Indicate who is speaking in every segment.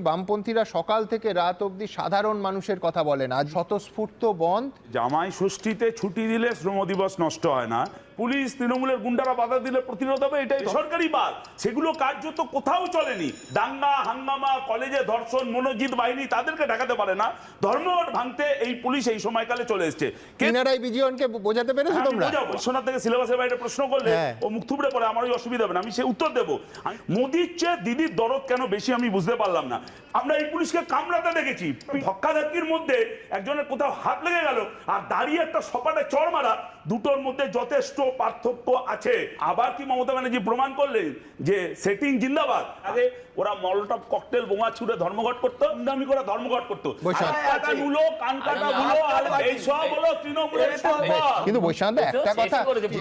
Speaker 1: বামপন্থীরা সকাল থেকে রাত অবধি সাধারণ মানুষের কথা বলেন। আজ স্বতঃস্ফূর্ত বন্ধ।
Speaker 2: জামাই ষষ্ঠীতে ছুটি দিলে শ্রম দিবস নষ্ট হয় না। পুলিশ তৃণমূলের গুন্ডারা বাধা দিলে প্রতিরোধ হবে এটাই সরকারি বার সেগুলো কার্যত কোথাও চলেনি। দাঙ্গা হাঙ্গামা কলেজে ধর্ষণ মনোজিৎ বাহিনী তাদেরকে ঢাকাতে পারে না। ধর্মঘট ভাঙতে এই পুলিশ এই সময়কালে চলে এসছে। কে
Speaker 1: কিনারাই বিজয়নকে বোঝাতে পেরেছ তোমরা?
Speaker 2: বোঝাবো। থেকে সিলেবাসের বাইরে প্রশ্ন করলে
Speaker 1: হ্যাঁ।
Speaker 2: ও মুখ থুবড়ে পড়ে আমার ওই অসুবিধা হবে না আমি সে উত্তর দেবো। আমি- মোদির চেয়ে দিদির দরদ কেন বেশি আমি বুঝতে পারলাম না। আমরা এই পুলিশকে কামড়াতে দেখেছি। ধক্কাধাক্কির মধ্যে একজনের কোথাও হাত লেগে গেল আর দাঁড়িয়ে একটা সপাটে চড় মারা দুটোর মধ্যে যথেষ্ট পার্থক্য আছে। আবার কি মমতা ব্যানার্জি প্রমাণ করলেন যে সেটিং জিন্দাবাদ? আগে ওরা মলটপ ককটেল বোমা ছুড়ে ধর্মঘট করতো দামি করে ধর্মঘট করতো।
Speaker 1: কিন্তু বৈশান্ত একটা কথা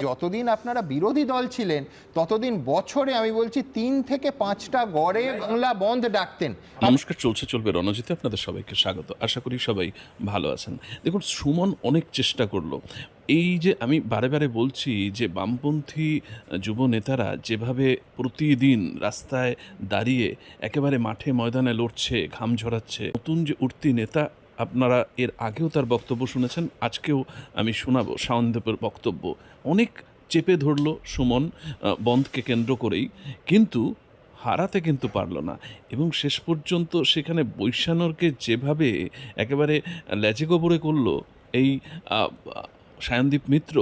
Speaker 1: যতদিন আপনারা বিরোধী দল ছিলেন ততদিন বছরে আমি বলছি তিন থেকে পাঁচটা গড়ে বাংলা বন্ধ ডাকতেন।
Speaker 3: নমস্কার চলছে চলবে রণজিতে আপনাদের সবাইকে স্বাগত। আশা করি সবাই ভালো আছেন। দেখুন সুমন অনেক চেষ্টা করল। এই যে আমি বারে বারে বলছি যে বামপন্থী যুব নেতারা যেভাবে প্রতিদিন রাস্তায় দাঁড়িয়ে একেবারে মাঠে ময়দানে লড়ছে, ঘাম ঝরাচ্ছে, নতুন যে উঠতি নেতা আপনারা এর আগেও তার বক্তব্য শুনেছেন, আজকেও আমি শোনাবো শাওনদেবের বক্তব্য। অনেক চেপে ধরলো সুমন বন্ধকে কেন্দ্র করেই, কিন্তু হারাতে কিন্তু পারল না এবং শেষ পর্যন্ত সেখানে বৈশানরকে যেভাবে একেবারে লেজে গোবরে করল, এই সায়নদীপ মিত্র,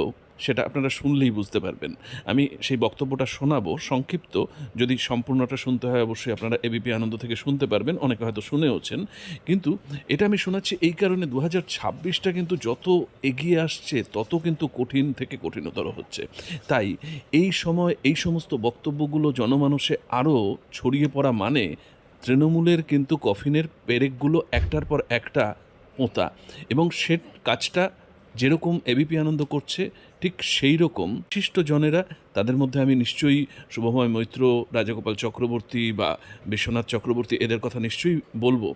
Speaker 3: সেটা আপনারা শুনলেই বুঝতে পারবেন। আমি সেই বক্তব্যটা শোনাবো, সংক্ষিপ্ত। যদি সম্পূর্ণটা শুনতে হয়, অবশ্যই আপনারা এবিপি আনন্দ থেকে শুনতে পারবেন, অনেকে হয়তো শুনেওছেন। কিন্তু এটা আমি শোনাচ্ছি এই কারণে দু হাজার ছাব্বিশটা কিন্তু যত এগিয়ে আসছে, তত কিন্তু কঠিন থেকে কঠিনতর হচ্ছে। তাই এই সময় এই সমস্ত বক্তব্যগুলো জনমানসে আরও ছড়িয়ে পড়া মানে তৃণমূলের কিন্তু কফিনের পেরেকগুলো একটার পর একটা পোঁতা এবং সে কাজটা যেরকম এবিপি আনন্দ করছে, ঠিক সেই রকম বিশিষ্ট জনেরা তাদের মধ্যে আমি নিশ্চয়ই শুভময় মৈত্র, রাজাগোপাল চক্রবর্তী বা বিশ্বনাথ চক্রবর্তী, এদের কথা নিশ্চয়ই বলব।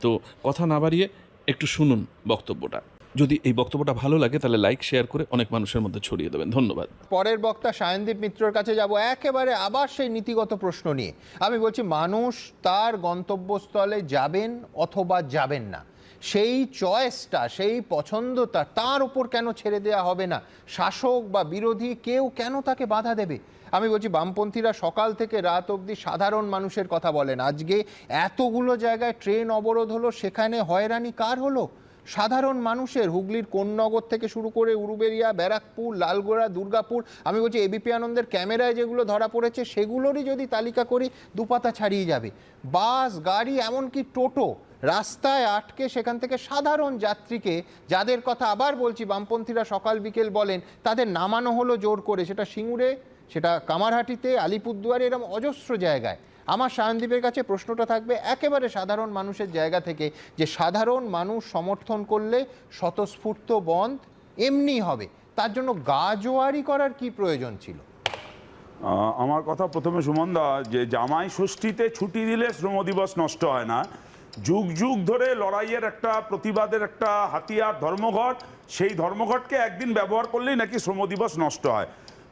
Speaker 3: তো কথা না বাড়িয়ে একটু শুনুন বক্তব্যটা। যদি এই বক্তব্যটা ভালো লাগে, তাহলে লাইক, শেয়ার করে অনেক মানুষের মধ্যে ছড়িয়ে দেবেন। ধন্যবাদ।
Speaker 1: পরের বক্তা সায়নদীপ মিত্রর কাছে যাব একেবারে আবার সেই নীতিগত প্রশ্ন নিয়ে। আমি বলছি, মানুষ তার গন্তব্যস্থলে যাবেন অথবা যাবেন না। সেই চয়েসটা, সেই পছন্দটা তার উপর কেন ছেড়ে দেওয়া হবে না? শাসক বা বিরোধী কেউ কেন তাকে বাধা দেবে? আমি বলছি, বামপন্থীরা সকাল থেকে রাত অবধি সাধারণ মানুষের কথা বলেন। আজকে এতগুলো জায়গায় ট্রেন অবরোধ হলো, সেখানে হয়রানি কার হলো? সাধারণ মানুষের, হুগলির কোন্নগর থেকে শুরু করে উরুবেরিয়া ব্যারাকপুর, লালগোড়া, দুর্গাপুর, আমি বলছি এবিপি আনন্দের ক্যামেরায় যেগুলো ধরা পড়েছে, সেগুলোরই যদি তালিকা করি, দুপাতা ছাড়িয়ে যাবে। বাস, গাড়ি, এমনকি টোটো রাস্তায় আটকে সেখান থেকে সাধারণ যাত্রীকে, যাদের কথা আবার বলছি, বামপন্থীরা সকাল বিকেল বলেন, তাদের নামানো হলো জোর করে। সেটা সিঙ্গুরে, সেটা কামারহাটিতে, আলিপুরদুয়ারে এরকম অজস্র জায়গায়। আমার সায়নদীপের কাছে প্রশ্নটা থাকবে, একেবারে সাধারণ মানুষের জায়গা থেকে, যে সাধারণ মানুষ সমর্থন করলে স্বতঃস্ফূর্ত বন্ধ এমনি হবে। তার জন্য গা জোয়ারি করার কি প্রয়োজন ছিল?
Speaker 2: আমার কথা প্রথমে সুমনদা যে জামাই ষষ্ঠীতে ছুটি দিলে শ্রম দিবস নষ্ট হয় না। যুগ যুগ ধরে লড়াইয়ের একটা, প্রতিবাদের একটা হাতিয়ার ধর্মঘট, সেই ধর্মঘটকে একদিন ব্যবহার করলেই নাকি শ্রম দিবস নষ্ট হয়।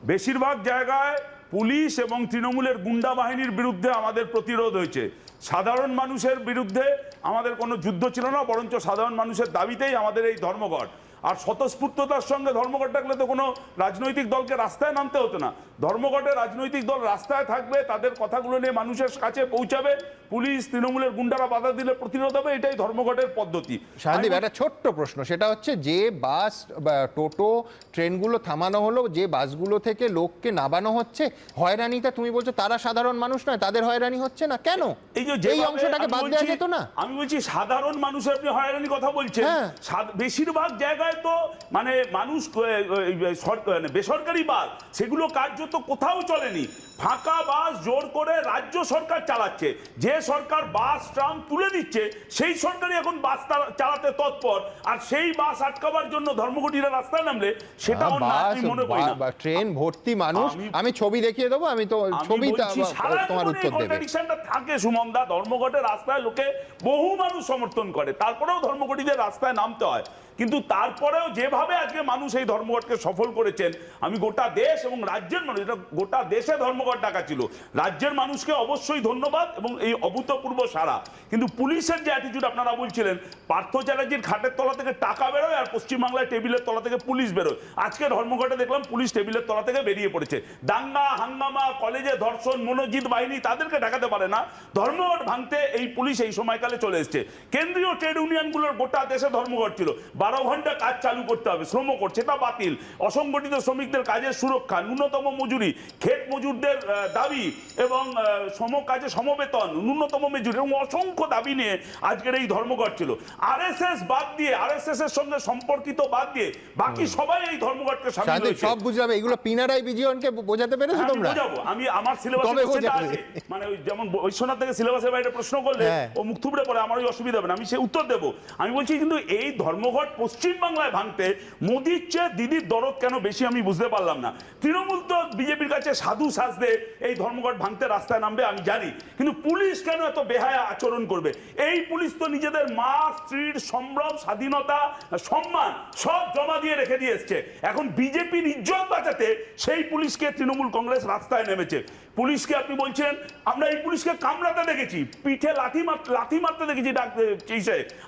Speaker 2: বেশিরভাগ জায়গায় পুলিশ এবং তৃণমূলের গুন্ডা বাহিনীর বিরুদ্ধে আমাদের প্রতিরোধ হয়েছে। সাধারণ মানুষের বিরুদ্ধে আমাদের কোনো যুদ্ধ ছিল না, বরঞ্চ সাধারণ মানুষের দাবিতেই আমাদের এই ধর্মঘট। আর স্বতঃস্ফূর্ততার সঙ্গে ধর্মঘট থাকলে তো কোনো রাজনৈতিক দলকে রাস্তায় নামতে হতো না। ধর্মঘটে রাজনৈতিক দল রাস্তায় থাকবে তাদের কথাগুলো নিয়ে মানুষের কাছে পৌঁছাবে পুলিশ তৃণমূলের গুন্ডারা বাধা দিলে প্রতিরোধ হবে এটাই ধর্মঘটের পদ্ধতি।
Speaker 1: একটা ছোট্ট প্রশ্ন সেটা হচ্ছে যে বাস বা টোটো ট্রেনগুলো থামানো হলো যে বাসগুলো থেকে লোককে নামানো হচ্ছে হয়রানিটা তুমি বলছো তারা সাধারণ মানুষ নয় তাদের হয়রানি হচ্ছে না? কেন?
Speaker 2: এই যে
Speaker 1: এই অংশটাকে বাদ দেওয়া যেত না?
Speaker 2: আমি বলছি সাধারণ মানুষের আপনি হয়রানি কথা বলছেন।
Speaker 1: হ্যাঁ।
Speaker 2: বেশিরভাগ জায়গায় তো মানে মানুষ মানে বেসরকারি বাস সেগুলো কার্যত কোথাও চলেনি। ফাঁকা বাস জোর করে রাজ্য সরকার চালাচ্ছে। যে সরকার বাস ট্রাম তুলে দিচ্ছে সেই সরকারই এখন বাস চালাতে তৎপর। আর সেই বাস আটকাবার জন্য ধর্মঘটিরা রাস্তায় নামলে সেটা আমি মনে করি না।
Speaker 1: ট্রেন ভর্তি মানুষ
Speaker 2: আমি-
Speaker 1: ছবি দেখিয়ে দেবো আমি তো ছবি তোমার উত্তর দেবে।
Speaker 2: থাকে সুমনদা ধর্মঘটের রাস্তায় লোকে বহু মানুষ সমর্থন করে তারপরেও ধর্মঘটিদের রাস্তায় নামতে হয়। কিন্তু তারপরেও যেভাবে আজকে মানুষ এই ধর্মঘটকে সফল করেছেন, আমি গোটা দেশ এবং রাজ্যের মানুষ, এটা গোটা দেশে ধর্মঘট ডাকা ছিল। রাজ্যের মানুষকে অবশ্যই ধন্যবাদ এবং এই অভূতপূর্ব সারা কিন্তু পুলিশের যে অ্যাটিটিউড আপনারা বলছিলেন, পার্থ চ্যাটার্জির খাটের তলা থেকে টাকা বেরোয় আর পশ্চিমবাংলায় টেবিলের তলা থেকে পুলিশ বেরোয়। আজকে ধর্মঘটে দেখলাম পুলিশ টেবিলের তলা থেকে বেরিয়ে পড়েছে। দাঙ্গা, হাঙ্গামা, কলেজে ধর্ষণ, মনোজিৎ বাহিনী তাদেরকে ঢাকাতে পারে না। ধর্মঘট ভাঙতে এই পুলিশ এই সময়কালে চলে এসছে। কেন্দ্রীয় ট্রেড ইউনিয়নগুলোর গোটা দেশে ধর্মঘট ছিল। বারো ঘণ্টা কাজ চালু করতে হবে শ্রম করছে তা বাতিল। অসংগঠিত শ্রমিকদের কাজের সুরক্ষা ন্যূনতম মজুরি ক্ষেত মজুরদের দাবি এবং সম কাজে সমবেতন ন্যূনতম মজুরি এবং অসংখ্য দাবি নিয়ে আজকের এই ধর্মঘট ছিল। আরএসএস বাদ দিয়ে আর আরএসএস এর সঙ্গে সম্পর্কিত বাদ দিয়ে বাকি সবাই এই ধর্মঘটকে হয়েছে।
Speaker 1: সব বুঝলাম এগুলো পিনারাই বিজয়নকে বোঝাতে পেরেছ
Speaker 2: হ্যাঁ,
Speaker 1: তোমরা?
Speaker 2: বোঝাবো। আমি আমার সিলেবাসে আছে। মানে ওই যেমন বৈশ্বনাথ থেকে সিলেবাসের বাইরে প্রশ্ন করলে
Speaker 1: হ্যাঁ।
Speaker 2: ও মুখ থুবড়ে পড়ে আমার ওই অসুবিধা হবে না আমি সে উত্তর দেবো। আমি বলছি কিন্তু এই ধর্মঘট পশ্চিম বাংলায় ভাঙতে মোদির চেয়ে দিদির দরদ কেন বেশি আমি বুঝতে পারলাম না। তৃণমূল তো বিজেপির কাছে সাধু সাজদে এই ধর্মঘট ভাঙতে রাস্তায় নামবে, আমি জানি। কিন্তু পুলিশ কেন এত বেহায়া আচরণ করবে? এই পুলিশ তো নিজেদের মা, স্ত্রীর সম্ভ্রম, স্বাধীনতা, সম্মান সব জমা দিয়ে রেখে দিয়ে এসছে। এখন বিজেপির ইজ্জত বাঁচাতে সেই পুলিশকে তৃণমূল কংগ্রেস রাস্তায় নেমেছে। পুলিশকে আপনি বলছেন, আমরা এই পুলিশকে কামড়াতে দেখেছি, পিঠে লাঠি লাঠি মারতে দেখেছি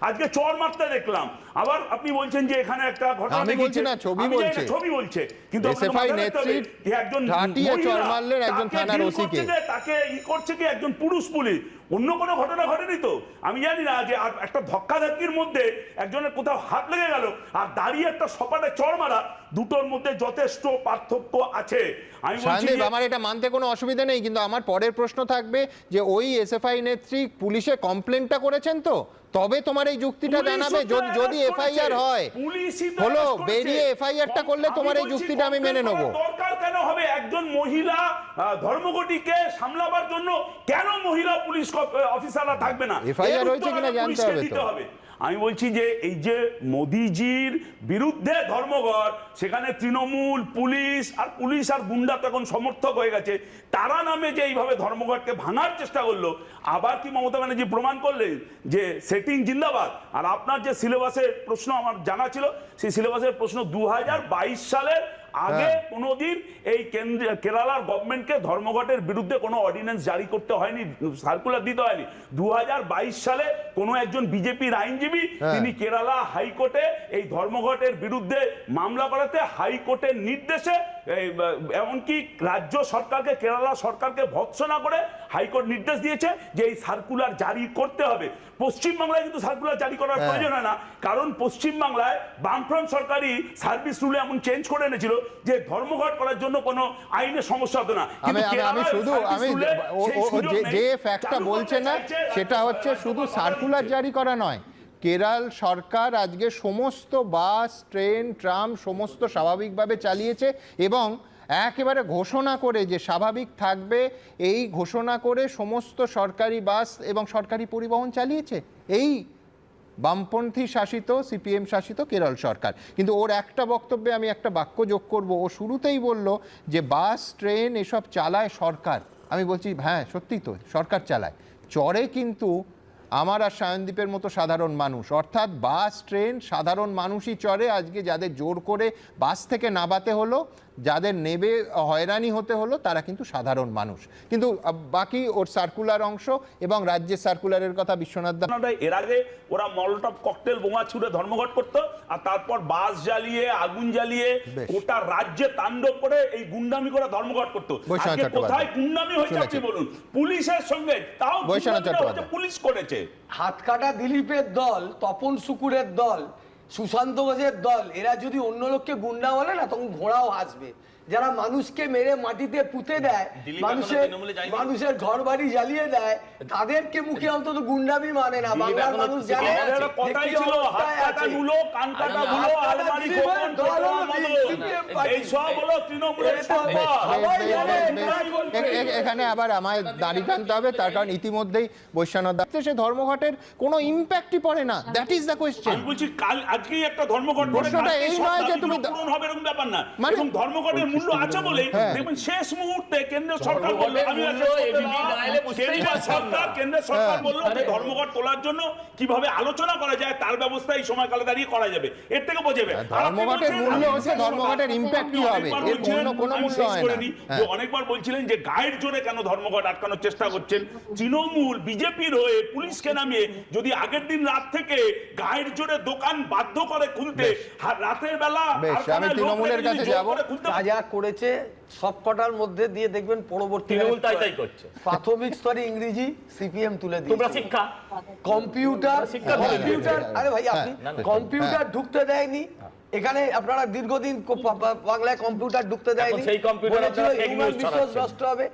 Speaker 2: আজকে চর মারতে দেখলাম। আবার আপনি বলছেন যে এখানে একটা ঘটনা
Speaker 1: আমি বলছি না, ছবি বলছে।
Speaker 2: ছবি বলছে। কিন্তু
Speaker 1: নেত্রীর
Speaker 2: যে একজন
Speaker 1: ঝাঁটিয়ে
Speaker 2: মহিলা,
Speaker 1: মারলেন একজন থানার ওসিকে।
Speaker 2: তাকে ই করছে কি একজন পুরুষ পুলিশ? অন্য কোনো ঘটনা ঘটেনি তো? আমি জানি না যে একটা ধক্কাধাক্কির মধ্যে একজনের কোথাও হাত লেগে গেল আর দাঁড়িয়ে একটা সপাটে চড় মারা দুটোর মধ্যে যথেষ্ট পার্থক্য আছে। আমি বলছি
Speaker 1: আমার এটা মানতে কোনো অসুবিধা নেই কিন্তু আমার পরের প্রশ্ন থাকবে যে ওই এসএফআই নেত্রী পুলিশে কমপ্লেনটা করেছেন তো? তবে তোমার এই যুক্তিটা জানাবে যদি এফআইআর হয় হলো। বেরিয়ে এফআইআর টা করলে তোমার এই যুক্তিটা আমি মেনে নেব।
Speaker 2: দরকার কেন হবে? একজন মহিলা ধর্মঘটিকে সামলাবার জন্য কেন মহিলা পুলিশ অফিসাররা থাকবে না? এফআইআর
Speaker 1: হয়েছে কিনা জানতে হবে।
Speaker 2: আমি বলছি যে এই যে মোদিজির বিরুদ্ধে ধর্মঘট, সেখানে তৃণমূল, পুলিশ আর পুলিশ আর গুন্ডা তো এখন সমর্থক হয়ে গেছে, তারা নামে যে এইভাবে ধর্মঘটকে ভাঙার চেষ্টা করল, আবার কি মমতা ব্যানার্জি প্রমাণ করলেন যে সেটিং জিন্দাবাদ? আর আপনার যে সিলেবাসের প্রশ্ন আমার জানা ছিল, সেই সিলেবাসের প্রশ্ন দু হাজার বাইশ সালের আগে
Speaker 1: হ্যাঁ।
Speaker 2: কোনোদিন এই কেন্দ্র কেরালার গভর্নমেন্টকে ধর্মঘটের বিরুদ্ধে কোনো অর্ডিন্যান্স জারি করতে হয়নি সার্কুলার দিতে হয়নি দু হাজার বাইশ সালে কোনো একজন বিজেপির আইনজীবী
Speaker 1: হ্যাঁ।
Speaker 2: তিনি কেরালা হাইকোর্টে এই ধর্মঘটের বিরুদ্ধে মামলা করাতে হাইকোর্টের নির্দেশে এমনকি রাজ্য সরকারকে কেরালা সরকারকে ভৎসনা করে হাইকোর্ট নির্দেশ দিয়েছে যে এই সার্কুলার জারি করতে হবে পশ্চিমবাংলায় কিন্তু সার্কুলার জারি করার
Speaker 1: হ্যাঁ।
Speaker 2: প্রয়োজন হয় না কারণ পশ্চিমবাংলায় বামফ্রন্ট সরকারি সার্ভিস রুলে এমন চেঞ্জ করে এনেছিল যে ধর্মঘট করার জন্য কোনো আইনের সমস্যা হতো না।
Speaker 1: আমি শুধু আমি যে ফ্যাক্টটা বলছে না সেটা হচ্ছে শুধু সার্কুলার জারি করা নয়। কেরাল সরকার আজকে সমস্ত বাস ট্রেন ট্রাম সমস্ত স্বাভাবিকভাবে চালিয়েছে এবং একেবারে ঘোষণা করে যে স্বাভাবিক থাকবে এই ঘোষণা করে সমস্ত সরকারি বাস এবং সরকারি পরিবহন চালিয়েছে। এই বামপন্থী শাসিত, সিপিএম শাসিত কেরল সরকার। কিন্তু ওর একটা বক্তব্যে আমি একটা বাক্য যোগ করব। ও শুরুতেই বলল যে, বাস, ট্রেন এসব চালায় সরকার। আমি বলছি হ্যাঁ সত্যি তো, সরকার চালায়। চরে কিন্তু আমার আর সায়নদ্বীপের মতো সাধারণ মানুষ। অর্থাৎ বাস, ট্রেন সাধারণ মানুষই চড়ে। আজকে যাদের জোর করে বাস থেকে নামাতে হলো যাদের নেবে হয়রানি হতে হলো তারা কিন্তু সাধারণ মানুষ। কিন্তু বাকি ওর সার্কুলার অংশ এবং রাজ্যের সার্কুলারের কথা বিশ্বনাথ দা
Speaker 2: এর আগে ওরা মলটপ ককটেল বোমা ছুড়ে ধর্মঘট করতো আর তারপর বাস জ্বালিয়ে আগুন জ্বালিয়ে। গোটা রাজ্যে তাণ্ডব করে এই গুন্ডামি করে ধর্মঘট করতো। কোথায় গুন্ডামি হয়েছে আপনি বলুন। পুলিশের সঙ্গে তাও পুলিশ করেছে।
Speaker 4: হাতকাটা দিলীপের দল তপন শুকুরের দল সুশান্ত ঘোষের দল এরা যদি অন্য লোককে গুন্ডা বলে না তখন ঘোড়াও আসবে যারা মানুষকে মেরে মাটিতে পুঁতে দেয় মানুষের মানুষের ঘর বাড়ি জ্বালিয়ে দেয় তাদেরকে মুখে অন্তত গুন্ডামি মানে না। বাংলার মানুষ জানে
Speaker 1: এখানে আবার আমায় দাড়ি টানতে হবে তার কারণ ইতিমধ্যেই বৈশ্বনাথ দা সে ধর্মঘটের কোনো ইম্প্যাক্টই পড়ে না। দ্যাট ইজ দ্য কোয়েশ্চেন
Speaker 2: বলছি কাল আজকেই একটা ধর্মঘট
Speaker 1: প্রশ্নটা এই নয় যে তুমি-
Speaker 2: হবে এরকম ব্যাপার না।
Speaker 1: মানে-
Speaker 2: ধর্মঘটের মূল্য আছে বলেই
Speaker 1: হ্যাঁ।
Speaker 2: দেখবেন শেষ মুহূর্তে কেন্দ্র সরকার বলল আমি সরকার
Speaker 5: না।
Speaker 2: কেন্দ্র সরকার
Speaker 1: হ্যাঁ।
Speaker 2: বলল যে ধর্মঘট তোলার জন্য কীভাবে আলোচনা করা যায় তার ব্যবস্থা এই সময়কালে দাঁড়িয়ে করা যাবে এর থেকে বোঝাবে আর
Speaker 1: ধর্মঘটের মূল্য হচ্ছে ধর্মঘটের
Speaker 2: কথা,
Speaker 1: কি হবে?
Speaker 2: অনেকবার
Speaker 1: এর
Speaker 2: বলছিলেন,
Speaker 1: কোনো- কোনো মূল্য হয় না।
Speaker 2: অনেকবার বলছিলেন যে গায়ের জোরে কেন ধর্মঘট আটকানোর চেষ্টা করছেন তৃণমূল বিজেপির হয়ে পুলিশকে নামিয়ে যদি আগের দিন রাত থেকে গায়ের জোরে দোকান বাধ্য করে খুলতে রাতের বেলা
Speaker 1: আমি তৃণমূলের কাছে যাব।
Speaker 4: যা করেছে সব কটার মধ্যে দিয়ে দেখবেন পরবর্তী
Speaker 5: তাই তাই করছে।
Speaker 4: প্রাথমিক স্তরে ইংরেজি সিপিএম তুলে
Speaker 5: তোমরা শিক্ষা?
Speaker 4: কম্পিউটার কম্পিউটার আরে ভাই আপনি
Speaker 1: হ্যাঁ, হ্যাঁ,
Speaker 4: কম্পিউটার ঢুকতে দেয়নি। এখানে আপনারা দীর্ঘদিন বাংলায় কম্পিউটার ঢুকতে দেয়নি।
Speaker 5: সেই কম্পিউটার।
Speaker 4: নষ্ট হবে।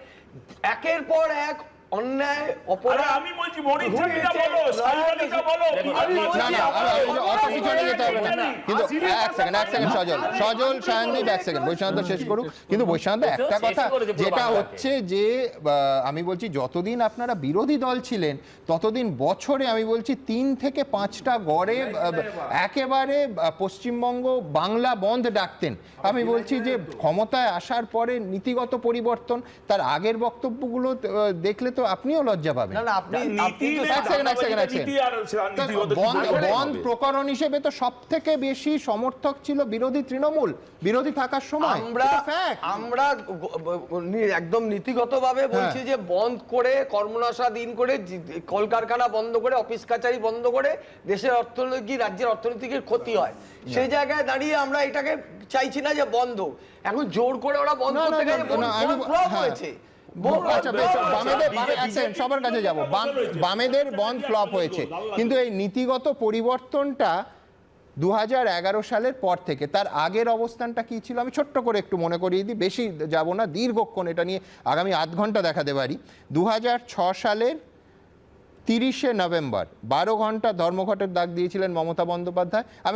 Speaker 4: একের পর এক অন্যায় অপরাধ
Speaker 2: আমি বলছি মরিচা বলো সাইবালিকা বলো
Speaker 5: দেখুন,
Speaker 4: আমি
Speaker 5: আপনি-
Speaker 4: বলছি?
Speaker 1: না না আমি- আমি বলছি অত পিছনে যেতে হবে না। কিন্তু এক সেকেন্ড এক সেকেন্ড সজল সজল সায়নদীপ এক সেকেন্ড বৈশান্ত শেষ করুক। কিন্তু বৈশান্ত একটা কথা যেটা হচ্ছে যে আমি বলছি যতদিন আপনারা বিরোধী দল ছিলেন ততদিন বছরে আমি বলছি তিন থেকে পাঁচটা গড়ে একেবারে পশ্চিমবঙ্গ বাংলা বন্ধ ডাকতেন। আমি বলছি যে ক্ষমতায় আসার পরে নীতিগত পরিবর্তন তার আগের বক্তব্যগুলো দেখলে তো আপনিও লজ্জা পাবেন।
Speaker 4: তো
Speaker 1: তো বন্ধ। প্রকরণ হিসেবে তো সব থেকে বেশি সমর্থক ছিল বিরোধী তৃণমূল। বিরোধী থাকার সময়।
Speaker 4: আমরা আমরা একদম নীতিগতভাবে বলছি যে বন্ধ করে কর্মনাশা দিন করে কলকারখানা বন্ধ করে অফিস কাচারি বন্ধ করে দেশের অর্থনীতি রাজ্যের অর্থনীতির ক্ষতি হয়। সেই জায়গায় দাঁড়িয়ে আমরা এটাকে চাইছি না যে বন্ধ। এখন জোর করে ওরা বন্ধ করতে গেলে
Speaker 1: হ্যাঁ।
Speaker 4: হয়েছে।
Speaker 1: আচ্ছা। বামেদের
Speaker 2: বিজেপি-
Speaker 1: সবার কাছে যাব। বামেদের বন্ধ ফ্লপ হয়েছে। কিন্তু এই নীতিগত পরিবর্তনটা দু হাজার এগারো সালের পর থেকে তার আগের অবস্থানটা কি ছিল? আমি ছোট্ট করে একটু মনে করিয়ে দিই। বেশি যাব না দীর্ঘক্ষণ এটা নিয়ে আগামী আধ ঘণ্টা দেখাতে পারি। দু সালের তিরিশে নভেম্বর বারো ঘণ্টা ধর্মঘটের ডাক দিয়েছিলেন মমতা বন্দ্যোপাধ্যায়। আমি